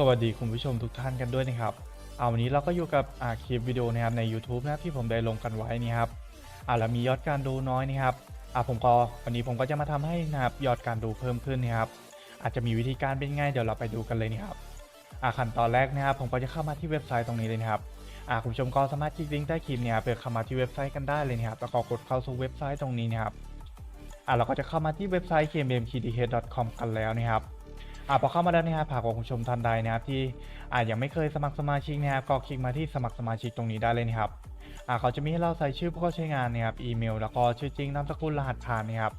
สวัสดีคุณผู้ชมทุกท่านกันด้วยนะครับ เอาวันนี้เราก็อยู่กับอาคลิปวิดีโอนะครับใน YouTube นะครับที่ผมได้ลงกันไว้นี่ครับอาแล้วมียอดการดูน้อยนะครับอ่าผมก็วันนี้ผมก็จะมาทำให้นะครับยอดการดูเพิ่มขึ้นนะครับ อาจจะมีวิธีการเป็นไงเดี๋ยวเราไปดูกันเลยนะครับอ่าขั้นตอนแรกนะครับผมก็จะเข้ามาที่เว็บไซต์ตรงนี้เลยนะครับอ่าคุณผู้ชมก็สามารถคลิกลิงก์ใต้คลิปเนี่ยเพื่อเข้ามาที่เว็บไซต์กันได้เลยนะครับแล้วก็กดเข้าสู่เว็บไซต์ตรงนี้นะครับอ่าเราก็จะเข้ามาที่เว็บไซต์ kmmkdh.com กันแล้วนะครับ อ่าพอเข้ามาแล้วนะครับหากว่าคุณผู้ชมท่านใดนะครับที่อ่ายังไม่เคยสมัครสมาชิกนะครับก็คลิกมาที่สมัครสมาชิกตรงนี้ได้เลยนะครับอ่าเขาจะมีให้เราใส่ชื่อผู้เข้าใช้งานนะครับอีเมล แล้วก็ชื่อจริงนามสกุลรหัสผ่านนะครับ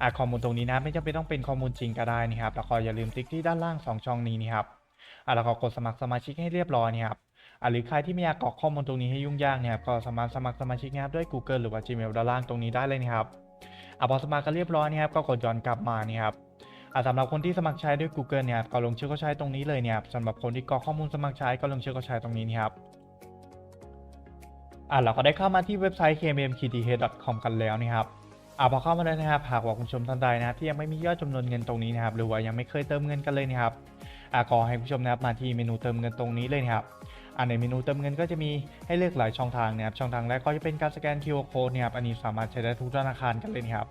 อ่าข้อมูลตรงนี้นะไม่จำเป็นต้องเป็นข้อมูลจริงก็ได้นะครับแล้วก็อย่าลืมติ๊กที่ด้านล่างสองช่องนี้นะครับอ่าแล้วก็กดสมัครสมาชิกให้เรียบร้อยนะครับอ่าหรือใครที่ไม่อยากกรอกข้อมูลตรงนี้ให้ยุ่งยากเนี่ยก็สามารถสมัครสมาชิกนะครับด้วย Google หรือว่า Gmail ด้านล่างตรงนี้ได้เลยนะครับอ่าพอสมัครกันเรียบร้อยนะครับก็กดย้อนกลับมานี่ครับ อ่าสำหรับคนที่สมัครใช้ด้วย Google เนี่ยก็ลงชื่อก็ใช้ตรงนี้เลยเนี่ยสำหรับคนที่กรอกข้อมูลสมัครใช้ก็ลงชื่อก็ใช้ตรงนี้นี่ครับอ่าเราก็ได้เข้ามาที่เว็บไซต์ kmmkth.com กันแล้วนี่ครับอ่าพอเข้ามาแล้วนะครับหากว่าคุณชมท่านใดนะครับที่ยังไม่มียอดจำนวนเงินตรงนี้นะครับหรือว่ายังไม่เคยเติมเงินกันเลยนะครับอ่าขอให้คุณผู้ชมนะครับมาที่เมนูเติมเงินตรงนี้เลยนะครับอ่าในเมนูเติมเงินก็จะมีให้เลือกหลายช่องทางนะครับช่องทางแรกก็จะเป็นการสแกน QR code เนี่ยครับอันนี้สามารถใช้ได้ทุกธนาคารกันเลยนะครับ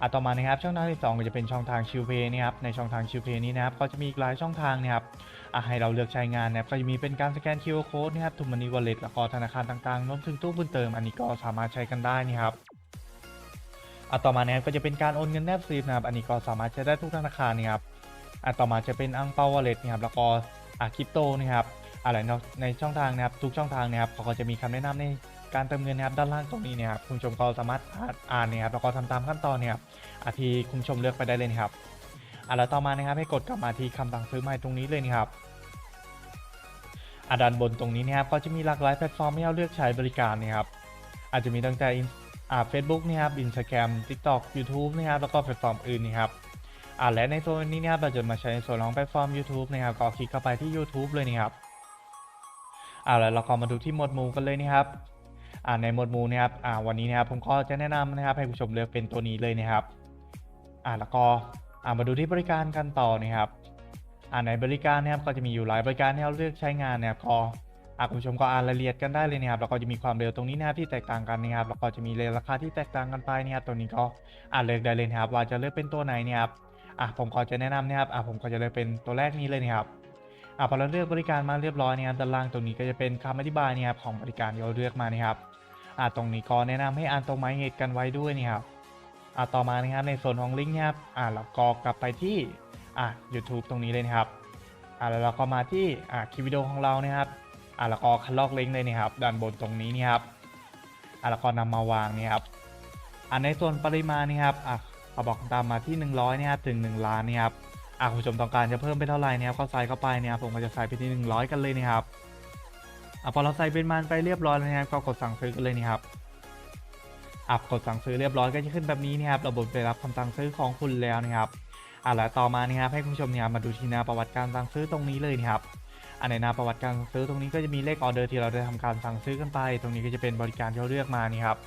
อะต่อมานะครับช่องทางที่2ก็จะเป็นช่องทางชิวเพย์นะครับในช่องทางชิวเพย์นี้นะครับก็จะมีอีกหลายช่องทางนะครับอะให้เราเลือกใช้งานนะครับก็จะมีเป็นการสแกน QR code นะครับทุกมันนี่วอลเล็ตแล้วก็ธนาคารต่างๆรวมถึงตู้บุญเติม อันนี้ก็สามารถใช้กันได้นี่ครับอะต่อมานะครับก็จะเป็นการโอนเงินแนบสลิปนะครับอันนี้ก็สามารถใช้ได้ทุกธนาคารนี่ครับอะต่อมาจะเป็นอังเปาวอลเล็ตนะครับแล้วก็อะคริปโตนะครับอะไรเนาะในช่องทางนะครับทุกช่องทางนะครับเขาก็จะมีคำแนะนำใน การเติมเงินนะครับด้านล่างตรงนี้นะครับคุณผู้ชมก็สามารถอ่านนะครับแล้วก็ทำตามขั้นตอนเนี่ยครับอาทีคุณผู้ชมเลือกไปได้เลยนะครับอะแล้วต่อมานะครับให้กดกลับมาที่คำสั่งซื้อใหม่ตรงนี้เลยนะครับอะด้านบนตรงนี้นะครับก็จะมีหลากหลายแพลตฟอร์มให้เราเลือกใช้บริการนะครับอาจจะมีตั้งแต่อ่าเฟซบุ๊กนะครับอินสตาแกรมทิกตอกยูทูบนะครับแล้วก็แพลตฟอร์มอื่นนะครับอ่าและในโซนนี้นะครับเราจะมาใช้ในส่วนของแพลตฟอร์ม YouTube นะครับก็คลิกเข้าไปที่ YouTube เลยนะครับอ่าแล้วเราก็มาดูที่หมวดหมู่กันเลยนะครับ ในหมวดหมู่นะครับวันนี้นะครับผมก็จะแนะนำนะครับให้ผู้ชมเลือกเป็นตัวนี้เลยนะครับแล้วก็มาดูที่บริการกันต่อนะครับในบริการนะครับก็จะมีอยู่หลายบริการให้เราเลือกใช้งานนะครับก็คุณผู้ชมก็อ่านรายละเอียดกันได้เลยนะครับแล้วก็จะมีความเร็วตรงนี้นะครับที่แตกต่างกันนะครับแล้วก็จะมีราคาที่แตกต่างกันไปนะครับตัวนี้ก็อ่าเลือกได้เลยนะครับว่าจะเลือกเป็นตัวไหนเนะครับอ่าผมก็จะแนะนำนะครับอ่าผมก็จะเลือกเป็นตัวแรกนี้เลยนะครับ อะพอเราเลือกบริการมาเรียบร้อยเนี่ยครับด้านล่างตรงนี้ก็จะเป็นคำอธิบายเนี่ยครับของบริการที่เราเลือกมานะครับอะตรงนี้ก็แนะนำให้อ่านตรงหมายเหตุกันไว้ด้วยนี่ครับอะต่อมานะครับในส่วนของลิงก์เนี่ยครับอะเราก็กลับไปที่อะ YouTube ตรงนี้เลยนะครับอะแล้วเราก็มาที่อะคลิปวิดีโอของเรานะครับอะแล้วก็คัดลอกลิงก์เลยนะครับด้านบนตรงนี้นี่ครับอะแล้วก็นำมาวางนี่ครับอะในส่วนปริมาณนี่ครับอะเขาบอกตามมาที่ 100นี่ยครับถึง 1 ล้านเนี่ยครับ อะคุณผู้ชมต้องการจะเพิ่มไปเท่าไหร่เนี่ยครับก็ใส่เข้าไปเนี่ยผมก็จะใส่ไปที่ 100 กันเลยนะครับอะพอเราใส่เป็นมันไปเรียบร้อยแล้วนะครับก็กดสั่งซื้อกันเลยนี่ครับอะกดสั่งซื้อเรียบร้อยก็จะขึ้นแบบนี้นะครับระบบไปรับคำสั่งซื้อของคุณแล้วนะครับอะแล้วต่อมานี่ครับให้คุณผู้ชมเนี่ยมาดูที่หน้าประวัติการสั่งซื้อตรงนี้เลยนะครับอันในหน้าประวัติการสั่งซื้อตรงนี้ก็จะมีเลขออเดอร์ที่เราได้ทำการสั่งซื้อกันไป ตรงนี้ก็จะเป็นบริการที่เราเลือกมานี่ครับ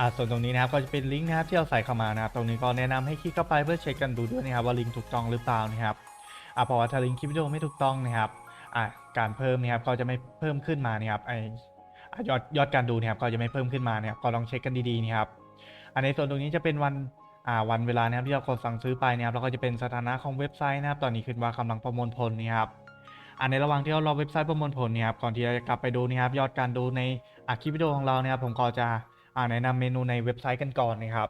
อ่าส่วนตรงนี้นะครับก็จะเป็นลิงก์นะครับที่เราใส่เข้ามานะครับตรงนี้ก็แนะนำให้คลิกเข้าไปเพื่อเช็คกันดูด้วยนะครับว่าลิงก์ถูกต้องหรือเปล่านะครับอ่าเพราะว่าถ้าลิงก์คลิปวิดีโอไม่ถูกต้องนะครับอ่าการเพิ่มนะครับก็จะไม่เพิ่มขึ้นมานะครับไออ่ายอดยอดการดูนะครับก็จะไม่เพิ่มขึ้นมานะครับก็ลองเช็คกันดีๆนะครับอันในส่วนตรงนี้จะเป็นวันอ่าวันเวลานะครับที่เรากดสั่งซื้อไปนะครับแล้วก็จะเป็นสถานะของเว็บไซต์นะครับตอนนี้ขึ้นว่ากำลังประมวลผลนะครับอันในระหว่างที่เรารอเว็บไซต์ประมวลผลเนี่ยครับก่อนที่เราจะกลับไปดูนะครับยอดการดูในคลิปวิดีโอของเรานะครับผมก็จะอ่า แนะนำเมนูในเว็บไซต์กันก่อนนะครับ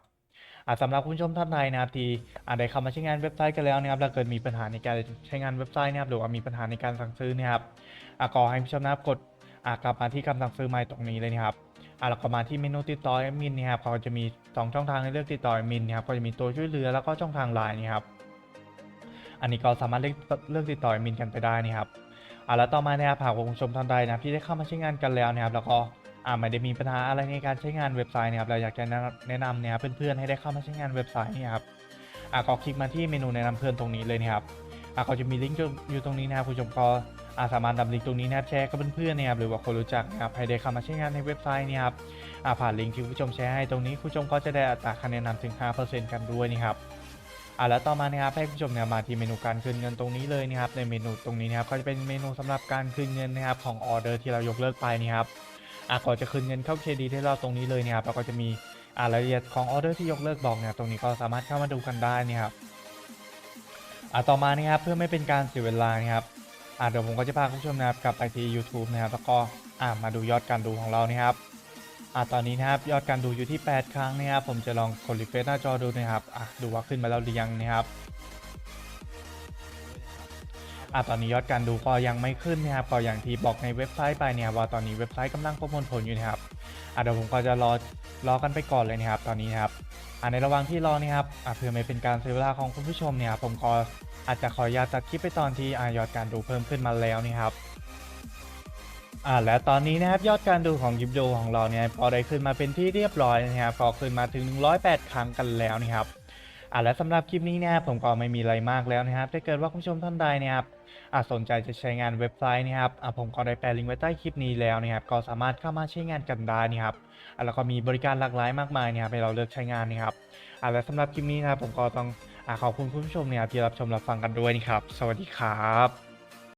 อ่าสำหรับคุณผู้ชมท่านใดนะครับที่อ่าได้เข้ามาใช้งานเว็บไซต์กันแล้วนะครับแล้วเกิดมีปัญหาในการใช้งานเว็บไซต์นะครับหรือว่ามีปัญหาในการสั่งซื้อนะครับอาก็ให้ผู้ชมนะครับกดอากลับมาที่คำสั่งซื้อใหม่ตรงนี้เลยนะครับอาแล้วก็มาที่เมนูติดต่อแอดมินนะครับเขาจะมีสองช่องทางให้เลือกติดต่อแอดมินนะครับก็จะมีตัวช่วยเหลือแล้วก็ช่องทางไลน์นะครับอันนี้ก็สามารถเลือกเลือกติดต่อแอดมินกันไปได้นะครับอ่าแล้วต่อมานะครับหากคุณผู้ชมท่านใดนะที่ได้เข้ามาใช้งานกันแล้วนะครับ แล้วก็ อ่าไม่ได้มีปัญหาอะไรในการใช้งานเว็บไซต์นะครับเราอยากจะแนะนำเนี่ยเพื่อนๆให้ได้เข้ามาใช้งานเว็บไซต์นี่ครับอ่าก็คลิกมาที่เมนูแนะนำเพื่อนตรงนี้เลยนะครับอ่าก็จะมีลิงก์อยู่ตรงนี้นะครับคุณผู้ชมก็อ่าสามารถนำลิงก์ตรงนี้นะครับแชร์กับเพื่อนๆนะครับหรือว่าคนรู้จักนะครับให้ได้เข้ามาใช้งานในเว็บไซต์เนี่ยครับอ่าผ่านลิงก์ที่คุณผู้ชมแชร์ให้ตรงนี้คุณผู้ชมก็จะได้อัตราคะแนนนำถึง 5%กันด้วยนี่ครับอ่าแล้วต่อมานะครับให้คุณผู้ชมเนี่ยมาที่เมนูการคืนเงินตรงนี้เลยนะครับในเมนูตรงนี้นะครับก็จะเป็นเมนูสำหรับการคืนเงินนะครับของออเดอร์ที่เรายกเลิกไปนะครับ อ่าก่อนจะคืนเงินเข้าเครดิตให้เราตรงนี้เลยนะครับเราก็จะมีอ่ารายละเอียดของออเดอร์ที่ยกเลิกบอกเนี่ยตรงนี้ก็สามารถเข้ามาดูกันได้นะครับอ่าต่อมานะครับเพื่อไม่เป็นการเสียเวลานะครับอ่าเดี๋ยวผมก็จะพาคุณผู้ชมนะครับกลับไปที่ YouTube นะครับแล้วก็อ่ามาดูยอดการดูของเรานะครับอะตอนนี้นะครับยอดการดูอยู่ที่ 8 ครั้งนะครับผมจะลองกดรีเฟรชหน้าจอดูนะครับอะดูว่าขึ้นมาแล้วหรือยังนะครับ อะตอนนี้ยอดการดูก็ยังไม่ขึ้นนะครับก็อย่างที่บอกในเว็บไซต์ไปเนี่ยว่าตอนนี้เว็บไซต์กำลังประมวลผลอยู่นะครับอะเดี๋ยวผมก็จะรอรอกันไปก่อนเลยนะครับตอนนี้นะครับอะในระหว่างที่รอนะครับอะเพื่อไม่เป็นการเสียเวลาของคุณผู้ชมเนี่ยครับผมก็อาจจะขออนุญาตตัดคลิปไปตอนที่อะยอดการดูเพิ่มขึ้นมาแล้วนี่ครับอ่าและตอนนี้นะครับยอดการดูของยิปโดของเราเนี่ยก็ได้ขึ้นมาเป็นที่เรียบร้อยนะครับก็ขึ้นมาถึง 108 ครั้งกันแล้วนะครับอ่าและสำหรับคลิปนี้นะครับผมก็ไม่มีอะไรมากแล้วนะครับถ้าเกิดว่าคุณผู้ชมท่านใดนะครับอ่า สนใจจะใช้งานเว็บไซต์นะครับอ่าผมก็ได้แปะลิงก์ไว้ใต้คลิปนี้แล้วนะครับก็สามารถเข้ามาใช้งานกันได้นะครับอ่าแล้วก็มีบริการหลากหลายมากมายนะครับให้เราเลือกใช้งานนะครับอ่าและสำหรับคลิปนี้นะครับผมก็ต้องอ่าขอบคุณคุณผู้ชมเนี่ยที่รับชมรับฟังกันด้วยนะครับ สวัสดีครับ